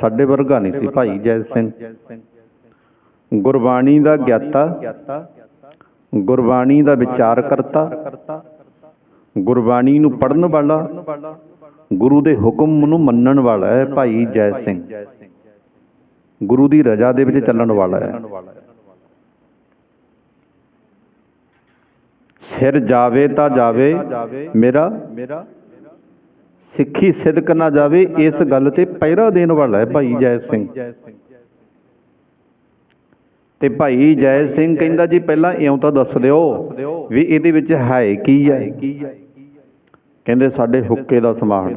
ਸਾਡੇ ਵਰਗਾ ਨਹੀਂ ਸੀ, ਭਾਈ ਜੈ ਸਿੰਘ। ਗੁਰਬਾਣੀ ਦਾ ਗਿਆਤਾ, ਗੁਰਬਾਣੀ ਦਾ ਵਿਚਾਰ ਕਰਤਾ ਗੁਰਬਾਣੀ ਨੂੰ ਪੜਨ ਵਾਲਾ, ਗੁਰੂ ਦੇ ਹੁਕਮ ਨੂੰ ਮੰਨਣ ਵਾਲਾ ਹੈ ਭਾਈ ਜੈ ਸਿੰਘ। ਗੁਰੂ ਦੀ ਰਜ਼ਾ ਦੇ ਵਿੱਚ ਚੱਲਣ ਵਾਲਾ ਹੈ। ਸਿਰ ਜਾਵੇ ਤਾਂ ਜਾਵੇ ਮੇਰਾ ਸਿੱਖੀ ਸਿਦਕ ਨਾ ਜਾਵੇ, ਇਸ ਗੱਲ ਤੇ ਪਹਿਰਾ ਦੇਣ ਵਾਲਾ ਹੈ ਭਾਈ ਜੈ ਸਿੰਘ। ਤੇ ਭਾਈ ਜੈ ਸਿੰਘ ਕਹਿੰਦਾ ਜੀ, ਪਹਿਲਾਂ ਇਉਂ ਤਾਂ ਦੱਸ ਦਿਓ ਵੀ ਇਹਦੇ ਵਿੱਚ ਹੈ ਕੀ ਹੈ? ਕਹਿੰਦੇ ਸਾਡੇ ਹੁੱਕੇ ਦਾ ਸਮਾਨ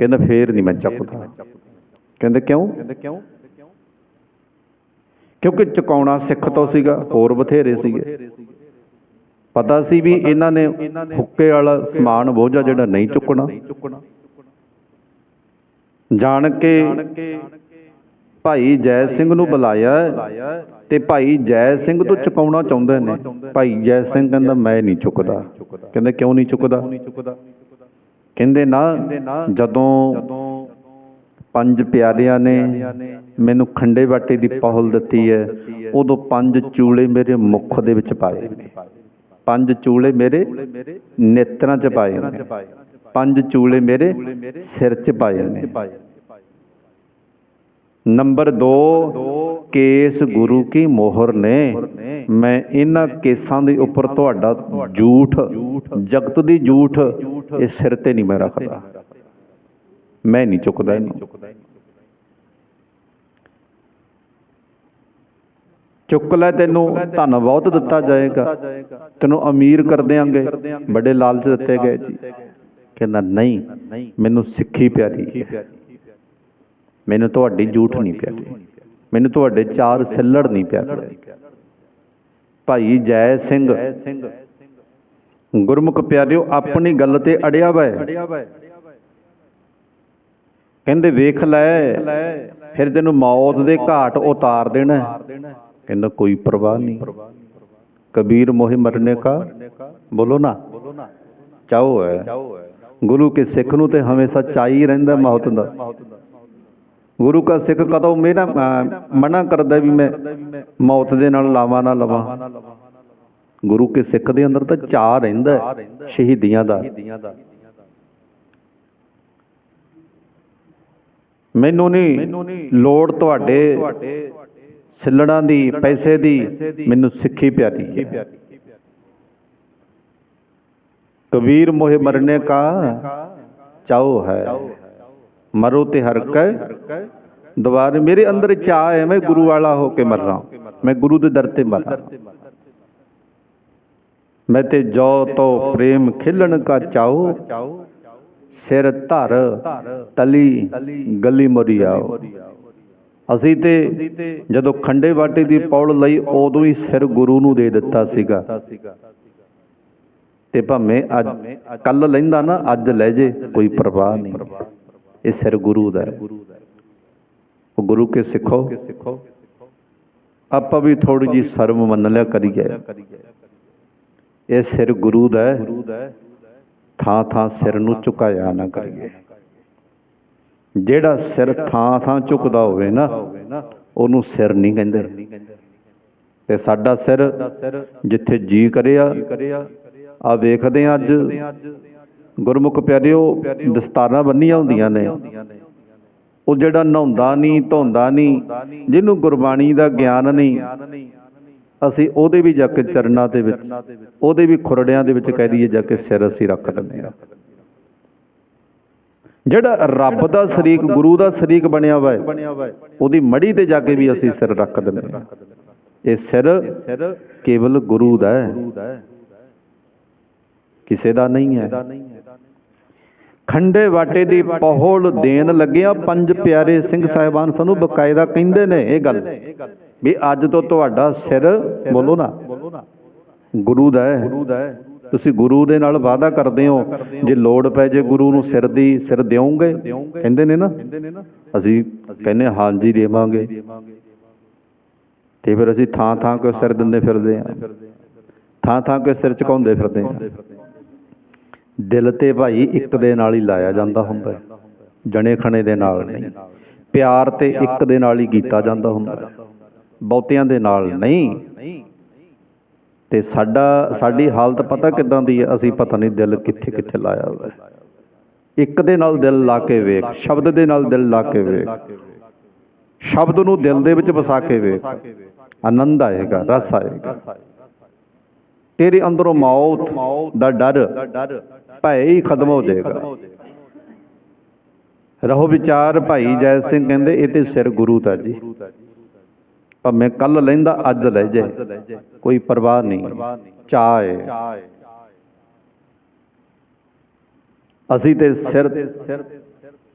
ਕਹਿੰਦਾ ਫੇਰ ਨਹੀਂ ਮੈਂ ਚੱਕਦਾ। ਕਹਿੰਦੇ ਕਿਉਂ? ਕਿਉਂਕਿ ਚੁਕਾਉਣਾ ਸਿੱਖ ਤੋਂ ਸੀਗਾ, ਹੋਰ ਬਥੇਰੇ ਸੀਗੇ। ਪਤਾ ਸੀ ਵੀ ਇਹਨਾਂ ਨੇ ਹੁੱਕੇ ਵਾਲਾ ਸਮਾਨ ਬੋਝਾ ਜਿਹੜਾ ਨਹੀਂ ਚੁੱਕਣਾ। ਜਾਣ ਕੇ ਭਾਈ ਜੈ ਸਿੰਘ ਨੂੰ ਬੁਲਾਇਆ ਤੇ ਭਾਈ ਜੈ ਸਿੰਘ ਤੋਂ ਚੁਕਾਉਣਾ ਚਾਹੁੰਦੇ ਨੇ। ਭਾਈ ਜੈ ਸਿੰਘ ਕਹਿੰਦਾ, ਮੈਂ ਨਹੀਂ ਚੁੱਕਦਾ। ਕਹਿੰਦੇ, ਕਿਉਂ ਨਹੀਂ ਚੁੱਕਦਾ? ਕਹਿੰਦੇ, ਨਾ, ਜਦੋਂ ਪੰਜ ਪਿਆਰਿਆਂ ਨੇ ਮੈਨੂੰ ਖੰਡੇ ਬਾਟੇ ਦੀ ਪਹੁਲ ਦਿੱਤੀ ਹੈ, ਉਦੋਂ ਪੰਜ ਚੂਲੇ ਮੇਰੇ ਮੁਖ ਦੇ ਵਿੱਚ ਪਾਏ ਪੰਜ ਚੂਲੇ ਮੇਰੇ ਨੇਤਰਾਂ 'ਚ ਪਾਏ ਨੇ। ਪੰਜ ਚੂਲੇ ਮੇਰੇ ਸਿਰ 'ਚ ਪਾਏ ਨੇ। ਨੰਬਰ 2 ਕੇਸ ਗੁਰੂ ਕੀ ਮੋਹਰ ਨੇ। ਮੈਂ ਇਹਨਾਂ ਕੇਸਾਂ ਦੇ ਉੱਪਰ ਤੁਹਾਡਾ ਝੂਠ, ਜਗਤ ਦੀ ਝੂਠ ਇਹ ਸਿਰ ਤੇ ਨਹੀਂ ਮੈਂ ਰੱਖਦਾ। ਮੈਂ ਨਹੀਂ ਚੁੱਕਦਾ ਇਹਨੂੰ। ਚੁੱਕ ਲੈ ਤੈਨੂੰ, ਧਨ ਬਹੁਤ ਦਿੱਤਾ ਜਾਏਗਾ। ਤੈਨੂੰ ਅਮੀਰ ਕਰ ਦਿਆਂਗੇ। ਵੱਡੇ ਲਾਲਚ ਦਿੱਤੇ ਗਏ ਜੀ। ਕਹਿੰਦਾ, ਨਹੀਂ, ਮੈਨੂੰ ਸਿੱਖੀ ਪਿਆਰੀ ਹੈ। ਮੈਨੂੰ ਤੁਹਾਡੀ ਝੂਠ ਨਹੀਂ ਪਿਆਰੀ। ਮੈਨੂੰ ਤੁਹਾਡੇ ਚਾਰ ਸਿੱਲੜ ਨਹੀਂ ਪਿਆਰੇ। ਭਾਈ ਜੈ ਸਿੰਘ, ਗੁਰਮੁਖ ਪਿਆਰਿਓ, ਆਪਣੀ ਗੱਲ ਤੇ ਅੜਿਆ ਵੈ। ਕਹਿੰਦੇ, ਵੇਖ ਲੈ, ਫਿਰ ਤੈਨੂੰ ਮੌਤ ਦੇ ਘਾਟ ਉਤਾਰ ਦੇਣਾ ਕਹਿੰਦਾ ਕੋਈ ਪਰਵਾਹ ਨਹੀਂ। ਕਬੀਰ ਮੋਹਿ ਮਰਨੇ ਕਾ? ਬੋਲੋ ਨਾ। ਚਾਹੋ ਹੈ ਗੁਰੂ ਕੇ ਸਿੱਖ ਨੂੰ ਤੇ ਹਮੇਸ਼ਾ ਚਾਹੀ ਰਹਿੰਦਾ ਮੌਤ ਦਾ। ਗੁਰੂ ਕਾ ਸਿੱਖ ਕਦੋਂ ਮੇਰਾ ਮਨਾ ਕਰਦਾ ਵੀ ਮੈਂ ਮੌਤ ਦੇ ਨਾਲ ਲਾਵਾਂ ਨਾ ਲਵਾਂ। ਗੁਰੂ ਕੇ ਸਿੱਖ ਦੇ ਅੰਦਰ ਤਾਂ ਚਾਹ ਰਹਿੰਦਾ ਸ਼ਹੀਦੀਆਂ ਦਾ। ਮੈਨੂੰ ਨਹੀਂ ਲੋੜ ਤੁਹਾਡੇ ਸਿੱਲੜਾਂ ਦੀ ਪੈਸੇ ਦੀ ਮੈਨੂੰ ਸਿੱਖੀ ਪਿਆਰੀ ਹੈ। ਕਬੀਰ ਮੋਹਿ ਮਰਨੇ ਕਾ ਚਾਹੋ ਹੈ। ਮਰੋ ਤੇ ਹਰ ਕੈ ਦੁਬਾਰੇ ਮੇਰੇ ਅੰਦਰ ਚਾਹ ਹੈ ਮੈਂ ਗੁਰੂ ਵਾਲਾ ਹੋ ਕੇ ਮਰ। ਰਹਾ ਮੈਂ ਗੁਰੂ ਦੇ ਦਰ ਤੇ ਮਰ। ਮੈਂ ਤੇ ਜੋ ਤੋ ਪ੍ਰੇਮ ਖਿਲਣ ਕਾ ਚਾਹੋ ਸਿਰ ਧਰ ਤਲੀ ਗਲੀ ਮੋਰੀ ਆਓ ਅਸੀਂ ਤੇ ਜਦੋਂ ਖੰਡੇ ਬਾਟੇ ਦੀ ਪੌੜ ਲਈ ਉਦੋਂ ਹੀ ਸਿਰ ਗੁਰੂ ਨੂੰ ਦੇ ਦਿੱਤਾ ਸੀਗਾ। ਤੇ ਭਾਵੇਂ ਅੱਜ ਕੱਲ ਲੈਂਦਾ ਨਾ, ਅੱਜ ਲੈ ਜੇ, ਕੋਈ ਪਰਵਾਹ ਨਹੀਂ। ਇਹ ਸਿਰ ਗੁਰੂ ਦਾ ਹੈ। ਉਹ ਗੁਰੂ ਕੇ ਸਿੱਖੋ। ਆਪਾਂ ਵੀ ਥੋੜੀ ਜੀ ਸ਼ਰਮ ਮੰਨ ਲਿਆ ਕਰੀਏ। ਇਹ ਸਿਰ ਗੁਰੂ ਦਾ ਹੈ। ਥਾਂ ਥਾਂ ਸਿਰ ਨੂੰ ਝੁਕਾਇਆ ਨਾ ਕਰੀਏ। ਜਿਹੜਾ ਸਿਰ ਥਾਂ ਥਾਂ ਝੁਕਦਾ ਹੋਵੇ ਨਾ, ਉਹਨੂੰ ਸਿਰ ਨਹੀਂ ਕਹਿੰਦੇ। ਤੇ ਸਾਡਾ ਸਿਰ ਜਿੱਥੇ ਜੀ ਕਰਿਆ ਆ ਵੇਖਦੇ ਆ ਅੱਜ। ਗੁਰਮੁਖ ਪਿਆਰਿਓ, ਦਸਤਾਰਾਂ ਬੰਨੀਆਂ ਹੁੰਦੀਆਂ ਨੇ। ਉਹ ਜਿਹੜਾ ਨਹਾਉਂਦਾ ਨਹੀਂ, ਧੋਂਦਾ ਨਹੀਂ, ਜਿਹਨੂੰ ਗੁਰਬਾਣੀ ਦਾ ਗਿਆਨ ਨਹੀਂ, ਅਸੀਂ ਉਹਦੇ ਵੀ ਜਾ ਕੇ ਚਰਨਾਂ ਦੇ ਵਿੱਚ, ਉਹਦੇ ਵੀ ਖੁਰੜਿਆਂ ਦੇ ਵਿੱਚ ਕਹਿ ਦਈਏ ਜਾ ਕੇ ਸਿਰ ਅਸੀਂ ਰੱਖ ਦਿੰਦੇ ਆ ਜਿਹੜਾ ਰੱਬ ਦਾ ਸ਼ਰੀਕ ਗੁਰੂ ਦਾ ਸ਼ਰੀਕ ਬਣਿਆ ਵਾ ਹੈ, ਉਹਦੀ ਮੜੀ ਤੇ ਜਾ ਕੇ ਵੀ ਅਸੀਂ ਸਿਰ ਰੱਖ ਦਿੰਦੇ ਆ ਇਹ ਸਿਰ ਕੇਵਲ ਗੁਰੂ ਦਾ ਹੈ। ਕਿਸੇ ਦਾ ਨਹੀਂ ਹੈ। ਖੰਡੇ ਵਾਟੇ ਦੀ ਪਹੋਲ ਦੇਣ ਲੱਗਿਆ ਪੰਜ ਪਿਆਰੇ ਸਿੰਘ ਸਾਹਿਬਾਨ ਸਾਨੂੰ ਬਕਾਇਦਾ ਕਹਿੰਦੇ ਨੇ ਇਹ ਗੱਲ ਵੀ ਅੱਜ ਤੋਂ ਤੁਹਾਡਾ ਸਿਰ ਬੋਲੋ ਨਾ। ਗੁਰੂ ਦਾ ਹੈ। ਤੁਸੀਂ ਗੁਰੂ ਦੇ ਨਾਲ ਵਾਅਦਾ ਕਰਦੇ ਹੋ। ਜੇ ਲੋੜ ਪੈ ਜੇ ਗੁਰੂ ਨੂੰ ਸਿਰ ਦੀ ਸਿਰ ਦਿਓਗੇ, ਕਹਿੰਦੇ ਨੇ ਨਾ, ਅਸੀਂ ਕਹਿੰਦੇ ਹਾਂਜੀ ਦੇਵਾਂਗੇ। ਤੇ ਫਿਰ ਅਸੀਂ ਥਾਂ ਥਾਂ ਕੋ ਸਿਰ ਦਿੰਦੇ ਫਿਰਦੇ ਆ ਥਾਂ ਥਾਂ ਕੋ ਸਿਰ ਝੁਕਾਉਂਦੇ ਫਿਰਦੇ ਆ ਦਿਲ ਤੇ ਭਾਈ ਇੱਕ ਦੇ ਨਾਲ ਹੀ ਲਾਇਆ ਜਾਂਦਾ ਹੁੰਦਾ ਹੈ। ਜਣੇ ਖਣੇ ਦੇ ਨਾਲ ਨਹੀਂ। ਪਿਆਰ ਤੇ ਇੱਕ ਦੇ ਨਾਲ ਹੀ ਕੀਤਾ ਜਾਂਦਾ ਹੁੰਦਾ ਬਹੁਤਿਆਂ ਦੇ ਨਾਲ ਨਹੀਂ। ਤੇ ਸਾਡਾ, ਸਾਡੀ ਹਾਲਤ ਪਤਾ ਕਿਦਾਂ ਦੀ ਹੈ ਅਸੀਂ ਪਤਾ ਨਹੀਂ ਦਿਲ ਕਿੱਥੇ ਕਿੱਥੇ ਲਾਇਆ ਹੋਇਆ ਇੱਕ ਦੇ ਨਾਲ ਦਿਲ ਲਾ ਕੇ ਵੇਖ, ਸ਼ਬਦ ਦੇ ਨਾਲ ਦਿਲ ਲਾ ਕੇ ਵੇਖ। ਸ਼ਬਦ ਨੂੰ ਦਿਲ ਦੇ ਵਿੱਚ ਵਸਾ ਕੇ ਵੇਖ। ਆਨੰਦ ਆਏਗਾ, ਰਸ ਆਏਗਾ। ਤੇਰੇ ਅੰਦਰੋਂ ਮੌਤ ਦਾ ਡਰ ਭੈ ਹੀ ਖਤਮ ਹੋ ਜਾਏਗਾ। ਰਹੋ ਵਿਚਾਰ ਭਾਈ ਜੈ ਸਿੰਘ ਕਹਿੰਦੇ, ਇਹ ਤੇ ਸਿਰ ਗੁਰੂ ਦਾ ਜੀ। ਭਾਵੇਂ ਕੱਲ ਲੈਂਦਾ, ਅੱਜ ਲੈ ਜਾਏ ਕੋਈ ਪਰਵਾਹ ਨਹੀਂ। ਚਾਹ। ਹੈ ਅਸੀਂ ਤੇ ਸਿਰ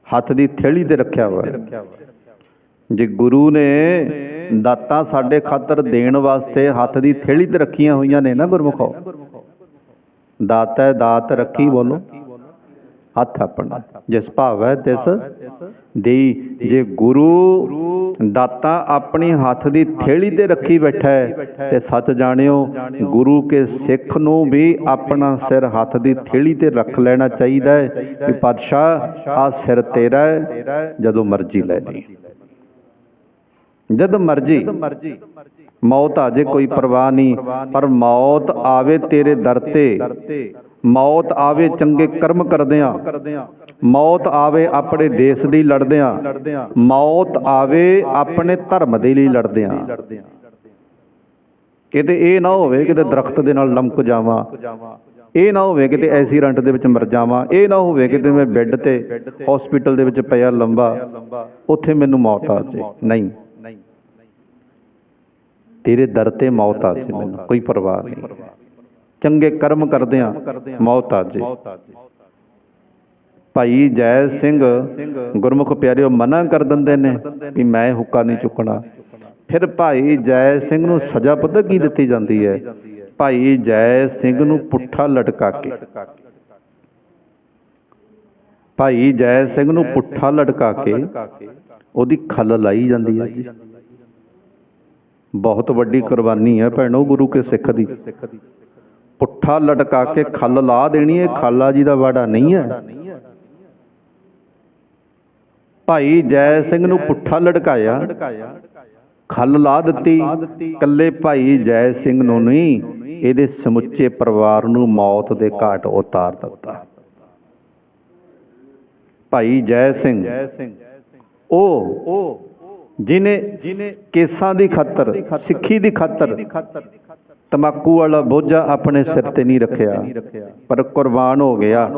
ਹੱਥ ਦੀ ਥੇਲੀ ਤੇ ਰੱਖਿਆ ਹੋਇਆ। ਜੇ ਗੁਰੂ ਨੇ ਦਾਤਾਂ ਸਾਡੇ ਖਾਤਰ ਦੇਣ ਵਾਸਤੇ ਹੱਥ ਦੀ ਥੇਲੀ ਤੇ ਰੱਖੀਆਂ ਹੋਈਆਂ ਨੇ ਨਾ ਗੁਰਮੁਖੋ। ਦਾਤਾ ਦਾਤ, ਰੱਖੀ ਬੋਲੋ। ਹੱਥ ਆਪਣਾ। ਜਿਸ ਭਾਵੈ ਤਿਸ ਦੇਈ ਜੇ ਗੁਰੂ ਦਾਤਾ ਆਪਣੀ ਹੱਥ ਦੀ ਥੇਲੀ ਤੇ ਰੱਖੀ ਬੈਠਾ ਹੈ ਤੇ ਸੱਚ ਜਾਣਿਓ ਗੁਰੂ ਕੇ ਸਿੱਖ ਨੂੰ ਵੀ ਆਪਣਾ ਸਿਰ ਹੱਥ ਦੀ ਥੇਲੀ ਤੇ ਰੱਖ ਲੈਣਾ ਚਾਹੀਦਾ ਹੈ ਕਿ ਪਾਤਸ਼ਾਹ ਆ ਸਿਰ ਤੇਰਾ ਹੈ ਜਦੋਂ ਮਰਜ਼ੀ ਲੈ ਲਈ ਜਦ ਮਰਜ਼ੀ। ਮੌਤ ਆ ਜੇ ਕੋਈ ਪਰਵਾਹ ਨਹੀਂ ਪਰ ਮੌਤ ਆਵੇ ਤੇਰੇ ਦਰ ਤੇ। ਮੌਤ ਆਵੇ ਚੰਗੇ ਕਰਮ ਕਰਦਿਆਂ, ਮੌਤ ਆਵੇ ਆਪਣੇ ਦੇਸ਼ ਦੀ ਲੜਦਿਆਂ, ਮੌਤ ਆਵੇ ਆਪਣੇ ਧਰਮ ਦੇ ਲਈ ਲੜਦਿਆਂ। ਕਿਤੇ ਇਹ ਨਾ ਹੋਵੇ ਕਿਤੇ ਦਰਖਤ ਦੇ ਨਾਲ ਲਮਕ ਜਾਵਾਂ, ਇਹ ਨਾ ਹੋਵੇ ਕਿਤੇ ਐਕਸੀਡੈਂਟ ਦੇ ਵਿੱਚ ਮਰ ਜਾਵਾਂ, ਇਹ ਨਾ ਹੋਵੇ ਕਿਤੇ ਮੈਂ ਬੈੱਡ ਤੇ ਹਸਪੀਟਲ ਦੇ ਵਿੱਚ ਪਿਆ ਲੰਬਾ, ਉੱਥੇ ਮੈਨੂੰ ਮੌਤ ਆ ਜੇ ਨਹੀਂ। ਤੇਰੇ ਦਰ ਤੇ ਮੌਤ ਆ ਜੇ ਮੈਨੂੰ, ਕੋਈ ਪਰਵਾਹ ਨਹੀਂ। ਚੰਗੇ ਕਰਮ ਕਰਦਿਆਂ ਮੌਤ ਆ ਜੇ। ਭਾਈ ਜੈ ਸਿੰਘ, ਗੁਰਮੁਖ ਪਿਆਰਿਓ, ਮਨਾ ਕਰ ਦਿੰਦੇ ਨੇ ਵੀ ਮੈਂ ਹੁੱਕਾ ਨਹੀਂ ਚੁੱਕਣਾ। ਫਿਰ ਭਾਈ ਜੈ ਸਿੰਘ ਨੂੰ ਸਜ਼ਾ ਪਤਾ ਕੀ ਦਿੱਤੀ ਜਾਂਦੀ ਹੈ? ਭਾਈ ਜੈ ਸਿੰਘ ਨੂੰ ਪੁੱਠਾ ਲਟਕਾ ਕੇ। ਭਾਈ ਜੈ ਸਿੰਘ ਨੂੰ ਪੁੱਠਾ ਲਟਕਾ ਕੇ ਉਹਦੀ ਖੱਲ ਲਾਈ ਜਾਂਦੀ ਹੈ ਬਹੁਤ ਵੱਡੀ ਕੁਰਬਾਨੀ ਹੈ ਭੈਣੋ ਗੁਰੂ ਕੇ ਸਿੱਖ ਦੀ। ਪੁੱਠਾ ਲਟਕਾ ਕੇ ਖੱਲ ਲਾ ਦੇਣੀ ਇਹ ਖਾਲਾ ਜੀ ਦਾ ਵਾੜਾ ਨਹੀਂ ਹੈ। ਭਾਈ ਜੈ ਸਿੰਘ ਨੂੰ ਪੁੱਠਾ ਲਟਕਾਇਆ, ਖੱਲ ਲਾ ਦਿੱਤੀ, ਕੱਲੇ ਭਾਈ ਜੈ ਸਿੰਘ ਨੂੰ ਨਹੀਂ, ਇਹਦੇ ਸਮੁੱਚੇ ਪਰਿਵਾਰ ਨੂੰ ਮੌਤ ਦੇ ਘਾਟ ਉਤਾਰ ਦਿੱਤਾ। ਭਾਈ ਜੈ ਸਿੰਘ, ਉਹ ਜਿਨੇ ਕੇਸਾਂ ਦੀ ਖਾਤਰ, ਸਿੱਖੀ ਦੀ ਖਾਤਰ ਤਮਾਕੂ ਵਾਲਾ ਬੋਝਾ ਆਪਣੇ ਸਿਰ ਤੇ ਨਹੀਂ ਰੱਖਿਆ। ਪਰ ਕੁਰਬਾਨ ਹੋ ਗਿਆ।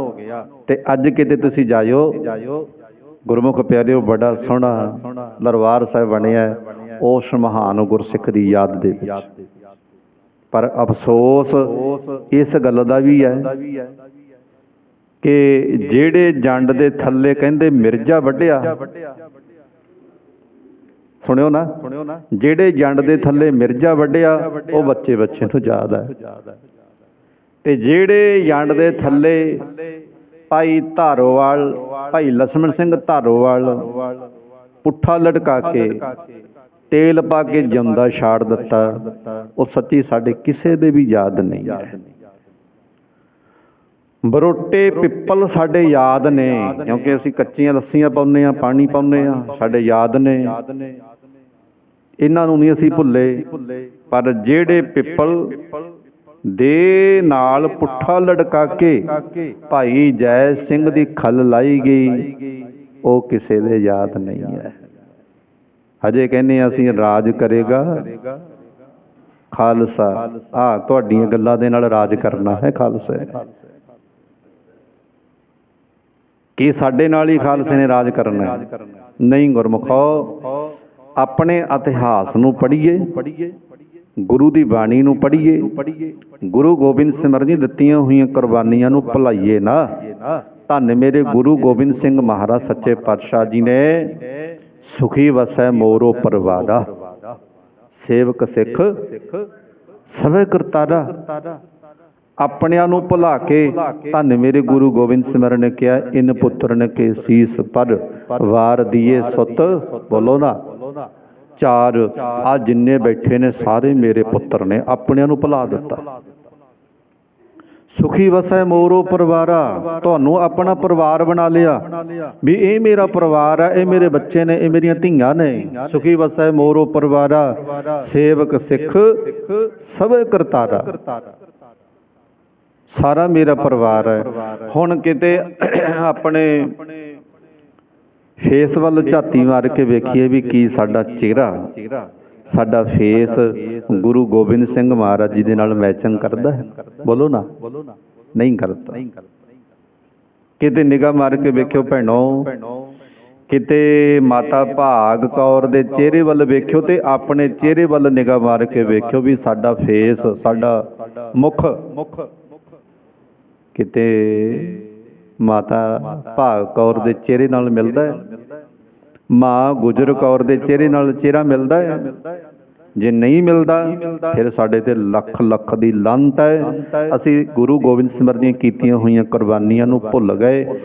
ਤੇ ਅੱਜ ਕਿਤੇ ਤੁਸੀਂ ਜਾਇਓ। ਗੁਰਮੁਖ ਪਿਆਰਿਓ ਬੜਾ ਸੋਹਣਾ ਦਰਬਾਰ ਸਾਹਿਬ ਬਣਿਆ ਉਸ ਮਹਾਨ ਗੁਰਸਿੱਖ ਦੀ ਯਾਦ ਦੇ ਵਿੱਚ। ਪਰ ਅਫਸੋਸ ਇਸ ਗੱਲ ਦਾ ਵੀ ਹੈ ਕਿ ਜਿਹੜੇ ਜੰਡ ਦੇ ਥੱਲੇ ਕਹਿੰਦੇ ਮਿਰਜ਼ਾ ਵੱਢਿਆ। ਸੁਣਿਓ ਨਾ ਜਿਹੜੇ ਜੰਡ ਦੇ ਥੱਲੇ ਮਿਰਜ਼ਾ ਵੱਡਿਆ ਉਹ ਬੱਚੇ ਬੱਚੇ ਤੋਂ ਯਾਦ ਹੈ। ਤੇ ਜਿਹੜੇ ਜੰਡ ਦੇ ਥੱਲੇ ਭਾਈ ਧਾਰੋਵਾਲ ਭਾਈ ਲਖਮਣ ਸਿੰਘ ਧਾਰੋਵਾਲ ਪੁੱਠਾ ਲਟਕਾ ਕੇ ਤੇਲ ਪਾ ਕੇ ਜੰਦਾ ਛਾੜ ਦਿੱਤਾ ਉਹ ਸੱਚੀ ਸਾਡੇ ਕਿਸੇ ਦੇ ਵੀ ਯਾਦ ਨਹੀਂ ਹੈ। ਬਰੋਟੇ ਪਿੱਪਲ ਸਾਡੇ ਯਾਦ ਨੇ ਕਿਉਂਕਿ ਅਸੀਂ ਕੱਚੀਆਂ ਲੱਸੀਆਂ ਪਾਉਂਦੇ ਆ ਪਾਣੀ ਪਾਉਂਦੇ ਆ ਸਾਡੇ ਯਾਦ ਨੇ। ਇਹਨਾਂ ਨੂੰ ਨਹੀਂ ਅਸੀਂ ਭੁੱਲੇ, ਪਰ ਜਿਹੜੇ ਪਿੱਪਲ ਦੇ ਨਾਲ ਪੁੱਠਾ ਲੜਕਾ ਕੇ ਭਾਈ ਜੈ ਸਿੰਘ ਦੀ ਖੱਲ ਲਾਈ ਗਈ, ਉਹ ਕਿਸੇ ਦੇ ਯਾਦ ਨਹੀਂ ਹੈ। ਹਜੇ ਕਹਿੰਦੇ ਅਸੀਂ ਰਾਜ ਕਰੇਗਾ। ਖਾਲਸਾ। ਆ, ਤੁਹਾਡੀਆਂ ਗੱਲਾਂ ਦੇ ਨਾਲ ਰਾਜ ਕਰਨਾ ਹੈ ਖਾਲਸੇ। ਕੀ ਸਾਡੇ ਨਾਲ ਹੀ ਖਾਲਸੇ ਨੇ ਰਾਜ ਕਰਨਾ ਨਹੀਂ ਗੁਰਮੁਖੋ। ਆਪਣੇ ਇਤਿਹਾਸ ਨੂੰ ਪੜ੍ਹੀਏ, ਗੁਰੂ ਦੀ ਬਾਣੀ ਨੂੰ ਪੜ੍ਹੀਏ, ਗੁਰੂ ਗੋਬਿੰਦ ਸਿੰਘ ਜੀ ਦਿੱਤੀਆਂ ਹੋਈਆਂ ਕੁਰਬਾਨੀਆਂ ਨੂੰ ਭੁਲਾਈਏ ਨਾ। ਧੰਨ ਮੇਰੇ ਗੁਰੂ ਗੋਬਿੰਦ ਸਿੰਘ ਮਹਾਰਾਜ, ਸੱਚੇ ਪਾਤਸ਼ਾਹ ਜੀ ਨੇ। ਸੁਖੀ ਵਸੈ ਮੋਰੋ ਪਰਵਾੜਾ ਸੇਵਕ ਸਿੱਖ, ਸਵੇ ਕਰਤਾਰਾ। ਆਪਣਿਆਂ ਨੂੰ ਭੁਲਾ ਕੇ ਧੰਨ ਮੇਰੇ ਗੁਰੂ ਗੋਬਿੰਦ ਸਿਮਰਨ ਨੇ ਕਿਹਾ, ਇਨ ਪੁੱਤਰਨ ਕੇ ਸੀਸ ਪਰ, ਵਾਰ ਦੀਏ ਸੁਤ, ਬੋਲੋ ਨਾ। ਚਾਰ। ਆ ਜਿੰਨੇ ਬੈਠੇ ਨੇ, ਸਾਰੇ ਮੇਰੇ ਪੁੱਤਰ ਨੇ ਆਪਣਿਆਂ ਨੂੰ ਭੁਲਾ ਦਿੱਤਾ। ਸੁਖੀ ਵਸੈ ਮੋਰੋ ਪਰਿਵਾਰਾ, ਤੁਹਾਨੂੰ ਆਪਣਾ ਪਰਿਵਾਰ ਬਣਾ ਲਿਆ। ਵੀ ਇਹ ਮੇਰਾ ਪਰਿਵਾਰ ਹੈ, ਇਹ ਮੇਰੇ ਬੱਚੇ ਨੇ, ਇਹ ਮੇਰੀਆਂ ਧੀਆਂ ਨੇ। ਸੁਖੀ ਵਸੈ ਮੋਰੋ ਪਰਿਵਾਰਾ, ਸੇਵਕ ਸਿੱਖ ਸਭੇ ਕਰਤਾਰਾ। ਸਾਰਾ ਮੇਰਾ ਪਰਿਵਾਰ ਹੈ। ਹੁਣ ਕਿਤੇ ਆਪਣੇ ਫੇਸ ਵੱਲ ਝਾਤੀ ਮਾਰ ਕੇ ਵੇਖੀਏ ਵੀ ਕੀ ਸਾਡਾ ਚਿਹਰਾ। ਸਾਡਾ ਫੇਸ ਗੁਰੂ ਗੋਬਿੰਦ ਸਿੰਘ ਮਹਾਰਾਜ ਜੀ ਦੇ ਨਾਲ ਮੈਚਿੰਗ ਕਰਦਾ ਹੈ। ਬੋਲੋ ਨਾ। ਨਹੀਂ ਕਰਦਾ। ਕਿਤੇ ਨਿਗਾਹ ਮਾਰ ਕੇ ਵੇਖਿਓ ਭੈਣੋ। ਕਿਤੇ ਮਾਤਾ ਭਾਗ ਕੌਰ ਦੇ ਚਿਹਰੇ ਵੱਲ ਵੇਖਿਓ ਤੇ ਆਪਣੇ ਚਿਹਰੇ ਵੱਲ ਨਿਗਾਹ ਮਾਰ ਕੇ ਵੇਖਿਓ ਵੀ ਸਾਡਾ ਫੇਸ, ਸਾਡਾ ਮੁਖ। ਕਿਤੇ ਮਾਤਾ ਭਾਗ ਕੌਰ ਦੇ ਚਿਹਰੇ ਨਾਲ ਮਿਲਦਾ ਹੈ। ਮਾਂ ਗੁਜਰ ਕੌਰ ਦੇ ਚਿਹਰੇ ਨਾਲ ਚਿਹਰਾ ਮਿਲਦਾ ਹੈ। ਜੇ ਨਹੀਂ ਮਿਲਦਾ, ਫਿਰ ਸਾਡੇ ਤੇ ਲੱਖ ਲੱਖ ਦੀ ਲੰਤ ਹੈ। ਅਸੀਂ ਗੁਰੂ ਗੋਬਿੰਦ ਸਿੰਘ ਦੀਆਂ ਕੀਤੀਆਂ ਹੋਈਆਂ ਕੁਰਬਾਨੀਆਂ ਨੂੰ ਭੁੱਲ ਗਏ।